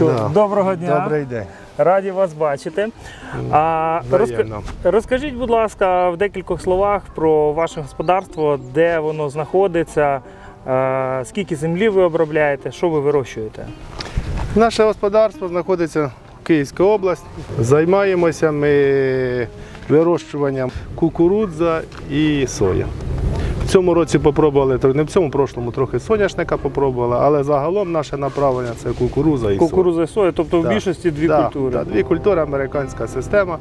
Михайловичу, Да. доброго дня. Добрий день. Раді вас бачити. А, розка- Розкажіть, будь ласка, в декількох словах про ваше господарство, де воно знаходиться, е, скільки землі ви обробляєте, що ви вирощуєте? Наше господарство знаходиться в Київській області. Займаємося ми вирощуванням кукурудза і соя. В цьому році попробували, не в цьому прошлому трохи соняшника попробували, але загалом наше направлення це кукурудза і. Кукуруза і соя, тобто в більшості дві Да, культури. да, дві культури, американська система,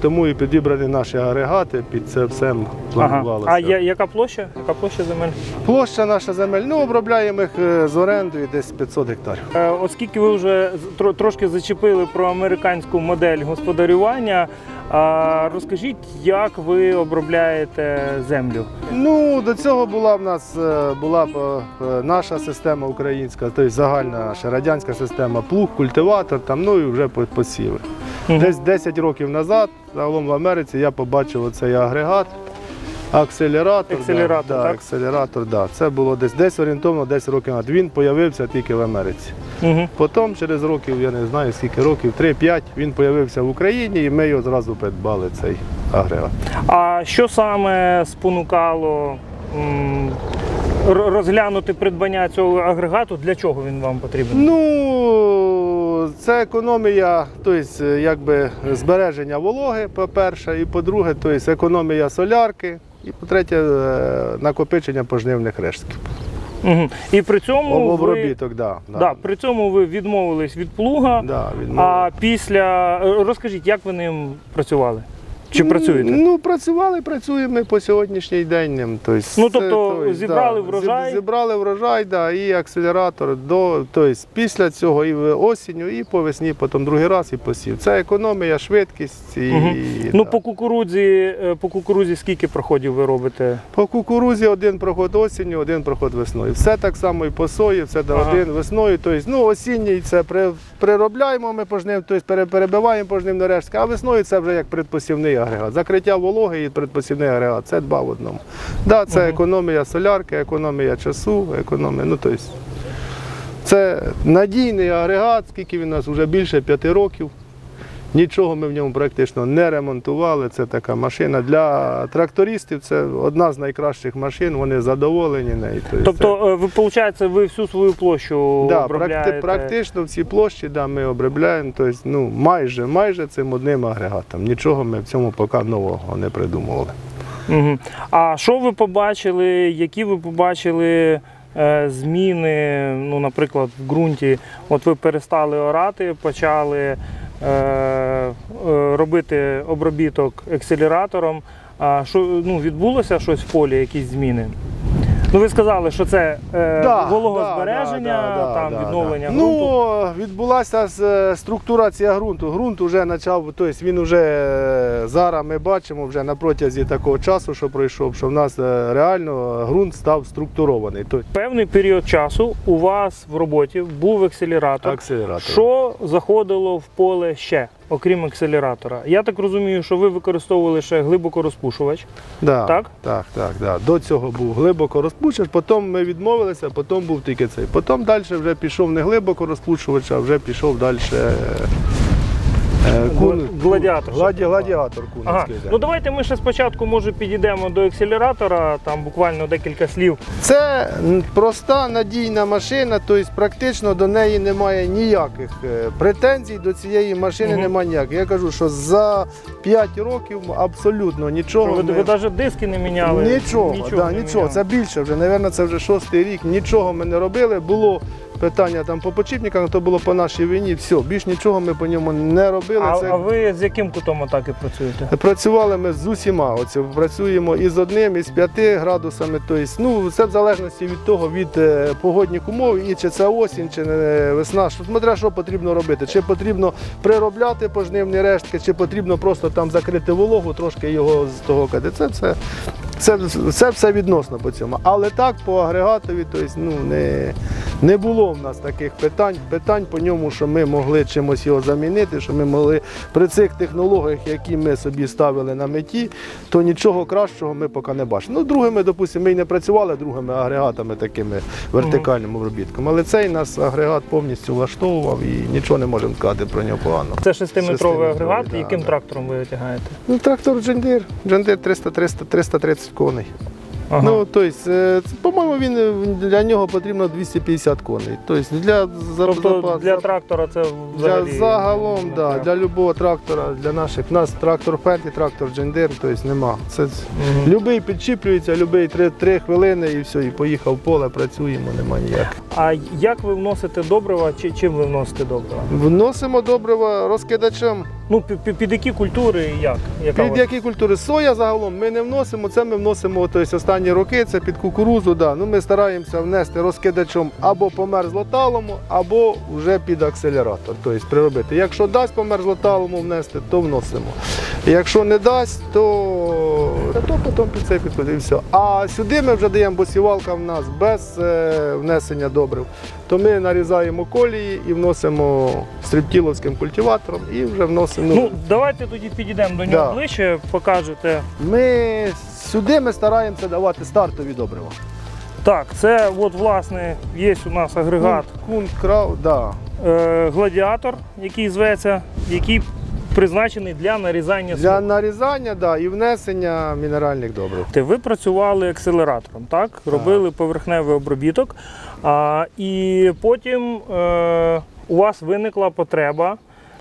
тому і підібрані наші агрегати, під це все Ага. А я- яка площа? Яка площа земель? Площа наша земель, ну обробляємо їх е, з орендою десь 500 гектарів. Е, Оскільки ви вже трошки зачепили про американську модель господарювання, а розкажіть, як ви обробляєте землю? Ну, до цього була в нас е, була б, е, наша система українська, тобто загальна наша радянська система, плуг, культиватор, там, ну і вже посіли. Десь 10 років назад, загалом в Америці, я побачив оцей агрегат, акселератор. Акселератор, да, да, так? акселератор, да. Це було десь десь орієнтовно 10 років назад. Він з'явився тільки в Америці. Угу. Потім, через років, я не знаю скільки років, 3-5, він з'явився в Україні і ми його зразу придбали, цей агрегат. А що саме спонукало м, розглянути придбання цього агрегату? Для чого він вам потрібен? Ну, це економія, тобто, якби збереження вологи, по-перше, і по-друге, тобто, економія солярки, і по-третє, е, накопичення пожнивних рештків. Угу. І при цьому ви, да, да. да, при цьому ви відмовились від плуга. Да, А після е, розкажіть, як ви ним працювали? Чи працюєте? Ну, працювали, працюємо ми по сьогоднішній день. Тобто, Ну, це, тобто, зібрали да, врожай? Зібрали врожай, да, і акселератор до, тобто, після цього і осінню, і по весні, потім другий раз і посів. Це економія, швидкість. І, Мгм. Ну, да. по кукурудзі, е, по кукурудзі скільки проходів ви робите? По кукурузі один проход осінню, один проход весною. Все так само і по сої, все Ага. один весною. Тобто, ну, осінній це при, приробляємо ми пожнив, тобто пере- перебиваємо пожнив на рештки, а весною це вже як предпосівний агрегат. Закриття вологи і предпосівний агрегат це два в одному. Да, це економія солярки, економія часу, економія. Ну, тобто, це надійний агрегат, скільки він у нас вже більше п'яти років. Нічого ми в ньому практично не ремонтували. Це така машина для трактористів. Це одна з найкращих машин. Вони задоволені нею. Тобто, е, ви виходить, ви всю свою площу да, обробляєте? практи- практично всі площі да, ми обробляємо. Тобто, ну, майже, майже цим одним агрегатом. Нічого ми в цьому поки нового не придумували. Угу. А що ви побачили, які ви побачили е, зміни, ну, наприклад, в ґрунті? От ви перестали орати, почали робити обробіток акселератором. А що ну, відбулося щось в полі, якісь зміни? Ну, ви сказали, що це е, вологозбереження, да, да, там да, відновлення да. ґрунту. Ну, відбулася з- структурація ґрунту. Ґрунт вже почав, тобто він вже е, зараз ми бачимо вже на протязі такого часу, що пройшов, що в нас е, реально ґрунт став структурований. Тобто Певний період часу у вас в роботі був акселератор. акселератор. Що заходило в поле ще, окрім акселератора? Я так розумію, що ви використовували ще глибокорозпушувач. Да, Так? Так, так, да. До цього був глибоко розпушувач, потім ми відмовилися, потім був тільки цей. Потім далі вже пішов не глибоко розпушувач, а вже пішов далі. Е, кун- Гладіатор. Гладі, гладіатор Ага. Ну давайте ми ще спочатку може підійдемо до акселератора, там буквально декілька слів. Це проста надійна машина, тобто практично до неї немає ніяких е, претензій до цієї машини Мгм. немає ніяких. Я кажу, що за 5 років абсолютно нічого. Ви, ми- ви навіть диски не міняли. Нічого, да, не нічого. міняли. Це більше вже. Навірно, це вже шостий рік. Нічого ми не робили. Було питання там по почіпникам, то було по нашій війні. Все, більш нічого ми по ньому не робили. А, це... а ви з яким кутом атаки працюєте? Працювали ми з усіма. Оце працюємо і з одним, і з п'яти градусами. Тобто, ну це в залежності від того, від е, погодних умов, і чи це осінь, чи не весна. Що смотря, що потрібно робити. Чи потрібно приробляти пожнивні рештки, чи потрібно просто там закрити вологу, трошки його з того кади. Це все. Це, це все відносно по цьому. Але так, по агрегатові, тобто, ну, не, Не було в нас таких питань. Питань по ньому, що ми могли чимось його замінити, що ми могли при цих технологіях, які ми собі ставили на меті, то нічого кращого ми поки не бачимо. Ну, другими, допустимо, ми й не працювали другими агрегатами, такими вертикальним обробітком. Але цей нас агрегат повністю влаштовував і нічого не можемо сказати про нього погано. Це шестиметровий агрегат. да, Яким да. трактором ви витягаєте? Ну, трактор Джендир. Джендир 300, 300, 330 коней. Ага. Ну, тобто, е, по-моєму, він е, для нього потрібно 250 коней. Тобто для, тобто для за- трактора це для загалом, да, для любого трактора, для наших. У нас трактор Фенті, трактор Джендир, тобто нема. Це, Мгм. Любий підчіплюється, любий 3, 3 хвилини і все, і поїхав в поле, працюємо, нема ніяк. А як ви вносите добрива, чи чим ви вносите добрива? Вносимо добрива розкидачем. Ну, під, які культури і як? Яка Під які культури? Соя загалом ми не вносимо, це ми вносимо тобто, останні роки, це під кукурузу. Да. Ну, ми стараємося внести розкидачом або по мерзлоталому, або вже під акселератор. Тобто приробити. Якщо дасть по мерзлоталому внести, то вносимо. Якщо не дасть, то, то потім під цей підходить і все. А сюди ми вже даємо, бо сівалка в нас без е, внесення добрив. То ми нарізаємо колії і вносимо стріптіловським культиватором і вже вносимо. Ну, давайте тоді підійдемо до нього Да. ближче, покажете. Ми сюди ми стараємося давати стартові добрива. Так, це от, власне, є у нас агрегат Кун, крав, да. е, гладіатор, який зветься, який призначений для нарізання Для смуг. нарізання да, і внесення мінеральних добрив. Ви працювали акселератором, так? Робили поверхневий обробіток, а, і потім е, у вас виникла потреба.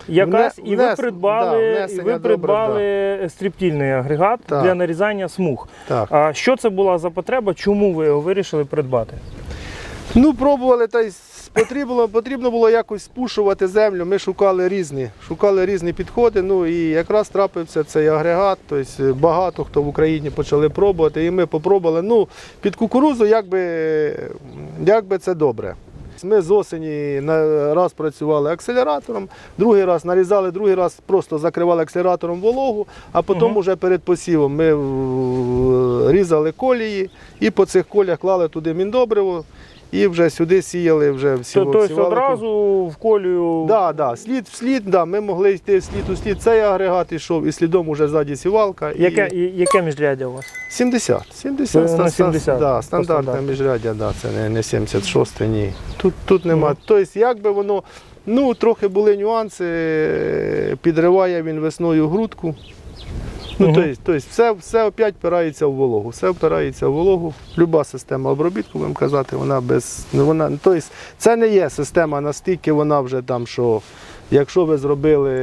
Якась, і ви придбали, да, і ви придбали стріптільний агрегат Так. для нарізання смуг. Так. А що це була за потреба? Чому ви його вирішили придбати? Ну, пробували, та й потрібно, потрібно було якось спушувати землю. Ми шукали різні, шукали різні підходи. Ну і якраз трапився цей агрегат. Тобто багато хто в Україні почали пробувати, і ми попробували. Ну, під кукурузу якби, якби це добре. Ми з осені раз працювали акселератором, другий раз нарізали, другий раз просто закривали акселератором вологу, а потім угу. вже перед посівом ми різали колії і по цих колях клали туди міндобриво і вже сюди сіяли вже всі Тобто одразу в колію Да, да, слід в слід, да, ми могли йти слід у слід. Цей агрегат йшов і слідом уже ззаді сівалка. І... яке, і- яке міжряддя у вас? 70. 70, Це на ста- ста- 70, Да, по стандартне стандарту. міжряддя, да, це не, не 76, ні. Тут, тут нема. Мгм. Тобто, як би воно, ну, трохи були нюанси, підриває він весною грудку. Ну, Мгм. тобто, тобто все, все опять впирається в вологу. Все впирається в вологу. Люба система обробітку, будемо казати, вона без. ну, Вона, тобто, це не є система настільки, вона вже там, що якщо ви зробили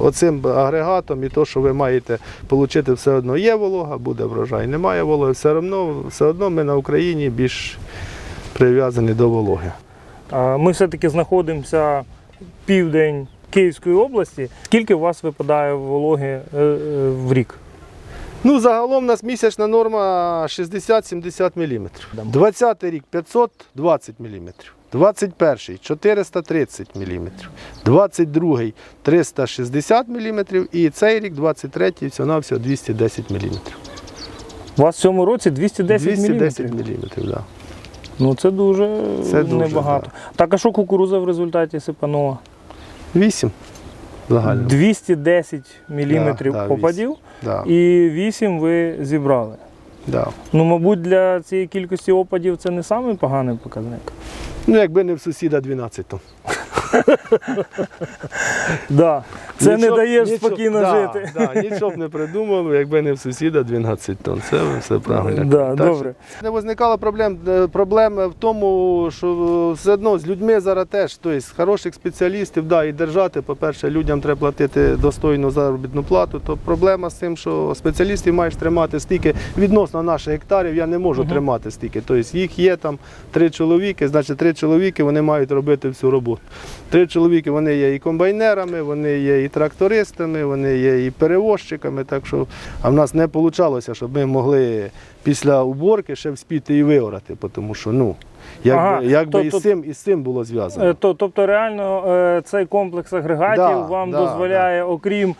оцим агрегатом і то, що ви маєте отримати, все одно є волога, буде врожай. Немає вологи, все одно, все одно ми на Україні більш прив'язані до вологи. Ми все-таки знаходимося південь Київської області. Скільки у вас випадає вологи е, е, в рік? Ну, загалом у нас місячна норма 60-70 мм. 20-й рік 520 мм. 21-й 430 мм. 22-й 360 мм. І цей рік, 23 всього на всього 210 мм. У вас в цьому році 210, 210 мм. мм, да. Ну це дуже, Це дуже, небагато. Так, а що кукуруза в результаті сипанула? 8 загально. 210 мм Да, да, попадів Да, і 8 ви зібрали. да. Ну, мабуть, для цієї кількості опадів це не самий поганий показник. Ну, якби не в сусіда 12 то. Да. Це не дає спокійно жити. Нічого б не придумали, якби не в сусіда 12 тонн. Це все правильно. Да, добре. Не виникало проблем. Е, Проблем в тому, що все одно з людьми зараз теж, тобто хороших спеціалістів, да, і держати, по-перше, людям треба платити достойну заробітну плату. То проблема з тим, що спеціалістів маєш тримати стільки відносно наших гектарів, я не можу тримати стільки. Тобто їх є там три чоловіки, значить три чоловіки вони мають робити всю роботу. Три чоловіки вони є і комбайнерами, вони є і трактористами, вони є і перевозчиками. Так що, а в нас не вийшло, щоб ми могли після уборки ще вспіти і виорати, тому що ну, якби, Ага, якби тобто, і, з цим, і з цим було зв'язано. Е, То, тобто, реально, е, цей комплекс агрегатів Да, вам да, дозволяє, окрім е,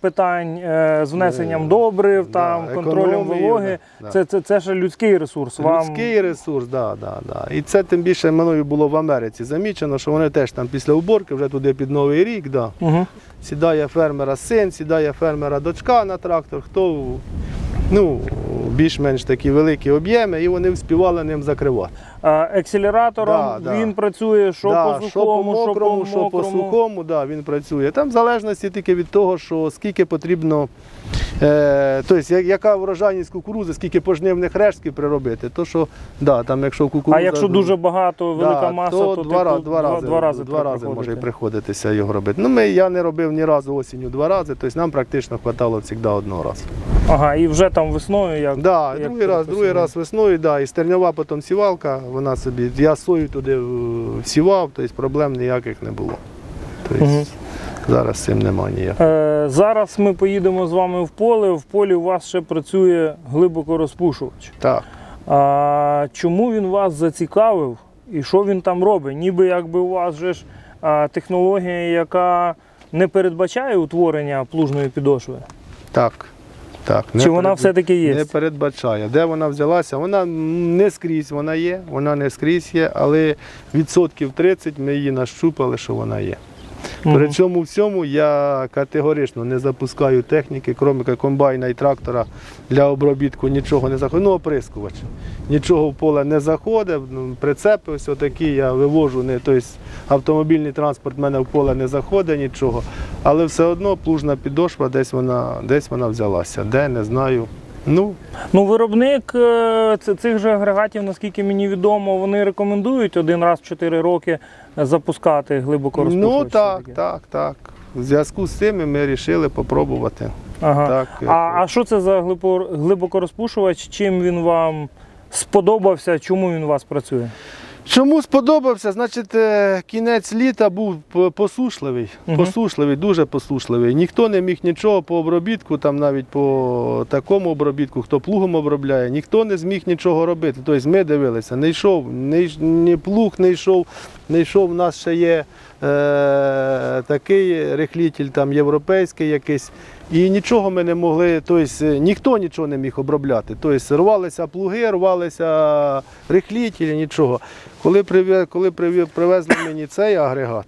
питань е, з внесенням добрив, добрив, да, контролем вологи. да. Це, це, це ще людський ресурс. Вам Людський ресурс, да, да, да. І це тим більше мною було в Америці замічено, що вони теж там після уборки, вже туди під Новий рік, да. Угу. сідає фермера син, сідає фермера дочка на трактор, хто ну, більш-менш такі великі об'єми, і вони вспівали ним закривати. Акселератором Да, да. він працює що Да, по сухому, що по мокрому, що по сухому, да, він працює. Там в залежності тільки від того, що скільки потрібно, тобто яка врожайність кукурузи, скільки пожнивних рештків приробити. То що, да, там, якщо кукуруза, А якщо дуже багато, велика Да, маса, то, то, два, типу, рази, два рази, два рази, два рази може і приходитися його робити. Ну, ми, я не робив ні разу осінню два рази, тобто нам практично хватало завжди одного разу. Ага, і вже там весною як. Да, як другий раз, другий раз весною, да, і стерньова потім сівалка, вона собі, я сою туди е, всівав, тобто проблем ніяких не було. Тобто, Мгм. Зараз цим немає ніяких. Е, зараз ми поїдемо з вами в поле. В полі у вас ще працює глибоко розпушувач. Так. А, чому він вас зацікавив і що він там робить? Ніби якби у вас же ж а, технологія, яка не передбачає утворення плужної підошви. Так. Так, Чи вона передб- все-таки є? Не передбачає. Де вона взялася? Вона не скрізь вона є, вона не скрізь є, але відсотків 30 ми її нащупали, що вона є. При цьому всьому я категорично не запускаю техніки, крім комбайна і трактора для обробітку нічого не заходить. Ну, оприскувач. Нічого в поле не заходить. ну, Прицепи ось отакі я вивожу, не, тобто автомобільний транспорт в мене в поле не заходить нічого. Але все одно плужна підошва, десь вона, десь вона взялася. Де, не знаю. Ну, Ну, виробник е, цих же агрегатів, наскільки мені відомо, вони рекомендують один раз в 4 роки запускати глибоко розпушувач. ну так, так, так. В зв'язку з цим ми вирішили спробувати. Ага. Так, А, а що це за глибо- глибокорозпушувач? Чим він вам сподобався? Чому він у вас працює? Чому сподобався? Значить, е, кінець літа був посушливий, Мгм. посушливий, дуже посушливий. Ніхто не міг нічого по обробітку, там навіть по такому обробітку, хто плугом обробляє, ніхто не зміг нічого робити. Тобто ми дивилися, не йшов, не, ні плуг не йшов, не йшов. У нас ще є е, такий рихлітель, там європейський якийсь. І нічого ми не могли, тобто ніхто нічого не міг обробляти. Тобто рвалися плуги, рвалися рихлітелі, нічого. Коли, коли привезли мені цей агрегат,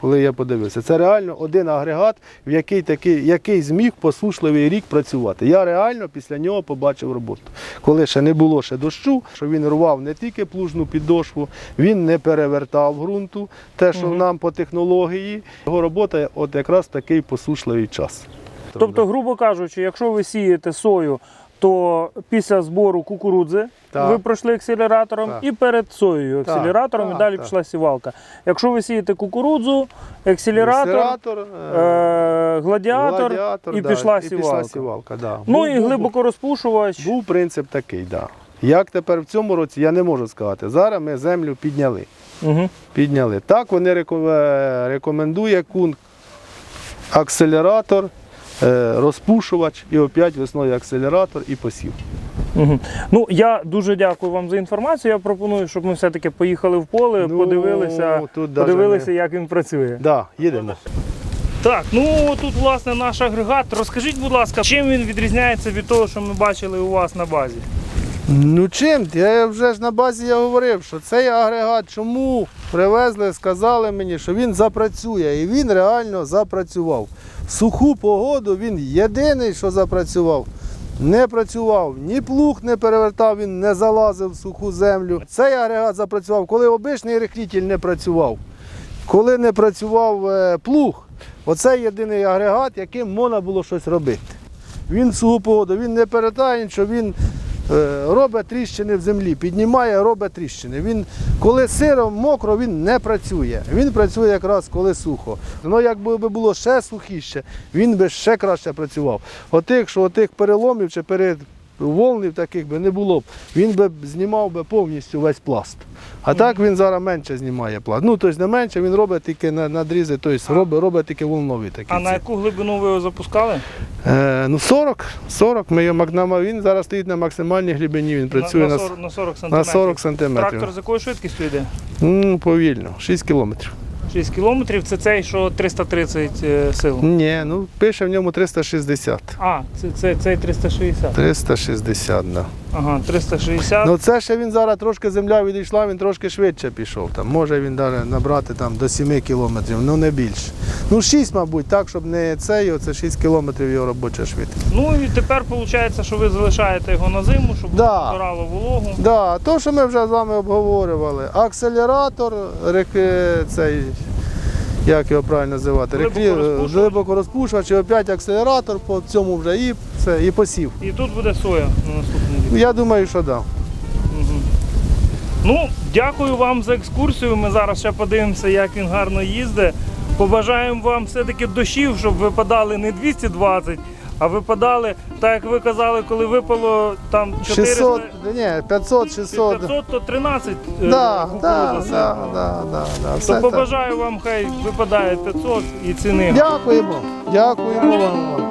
коли я подивився, це реально один агрегат, в який, такий, який зміг посушливий рік працювати. Я реально після нього побачив роботу. Коли ще не було ще дощу, що він рвав не тільки плужну підошву, він не перевертав ґрунту, те, що Мгм. нам по технології. Його робота от якраз такий посушливий час. Тобто, грубо кажучи, якщо ви сієте сою, то після збору кукурудзи Так. ви пройшли акселератором Так. і перед соєю Так, акселератором і далі так. пішла сівалка. Якщо ви сієте кукурудзу, акселератор, Акселератор, е, е, гладіатор, гладіатор, і да, пішла і сівалка. Пішла сівалка да. Ну Був- і глибоко розпушувач. Був принцип такий, да. Як тепер в цьому році, я не можу сказати. Зараз ми землю підняли. Угу. підняли. Так вони е, рекомендує кун акселератор, розпушувач і опять весною акселератор і посів. Угу. Ну я дуже дякую вам за інформацію. Я пропоную, щоб ми все-таки поїхали в поле, Ну, подивилися, тут подивилися, не- як він працює. Да, їдемо. Так, ну тут власне наш агрегат. Розкажіть, будь ласка, чим він відрізняється від того, що ми бачили у вас на базі? Ну чим? Я вже ж на базі я говорив, що цей агрегат чому привезли, сказали мені, що він запрацює. І він реально запрацював. В суху погоду він єдиний, що запрацював. Не працював, ні плуг не перевертав, він не залазив в суху землю. Цей агрегат запрацював, коли обичний рихлітель не працював, коли не працював е, плуг. Оце єдиний агрегат, яким можна було щось робити. Він в суху погоду, він не перетає нічого, він робить тріщини в землі, піднімає, робить тріщини. Він, коли сиро, мокро, він не працює. Він працює якраз коли сухо. Ну, якби було ще сухіше, він би ще краще працював. Отих, що отих переломів чи перед волнів таких би не було б. Він би знімав би повністю весь пласт. А так він зараз менше знімає пласт. Ну, тобто не менше, він робить тільки надрізи, тобто робить, робить тільки волнові такі. А на яку глибину ви його запускали? Е, ну 40, 40 ми його він зараз стоїть на максимальній глибині, він працює на, на, на, 40, на 40 на 40 сантиметрів. Трактор з якою швидкістю йде? Ну, повільно, 6 кілометрів. 6 кілометрів. Це цей, що 330 е, сил. Ні, ну пише в ньому 360. А, це, це, цей 360. 360, да. Ага, 360. Ну це ще він зараз трошки земля відійшла, він трошки швидше пішов. Там. Може він навіть набрати там, до 7 кілометрів, ну не більше. Ну 6, мабуть, так, щоб не цей, оце 6 кілометрів його робоча швидкість. Ну і тепер виходить, що ви залишаєте його на зиму, щоб Да. збирало вологу. Да, то, що ми вже з вами обговорювали. Акселератор, рек, цей, як його правильно називати, Глибокорозпушувач. глибокорозпушувач, і опять акселератор, по цьому вже і, це, і посів. І тут буде соя на наступний рік. Я думаю, що так. Да. Ну, дякую вам за екскурсію. Ми зараз ще подивимося, як він гарно їздить. Побажаємо вам все-таки дощів, щоб випадали не 220, а випадали, так як ви казали, коли випало там 400, 600, ні, 500, 600. 500, то 13 е, Да, кукурудза да, да, да, да, да, То все так. побажаю вам, хай випадає 500 і ціни. Дякуємо, дякуємо вам.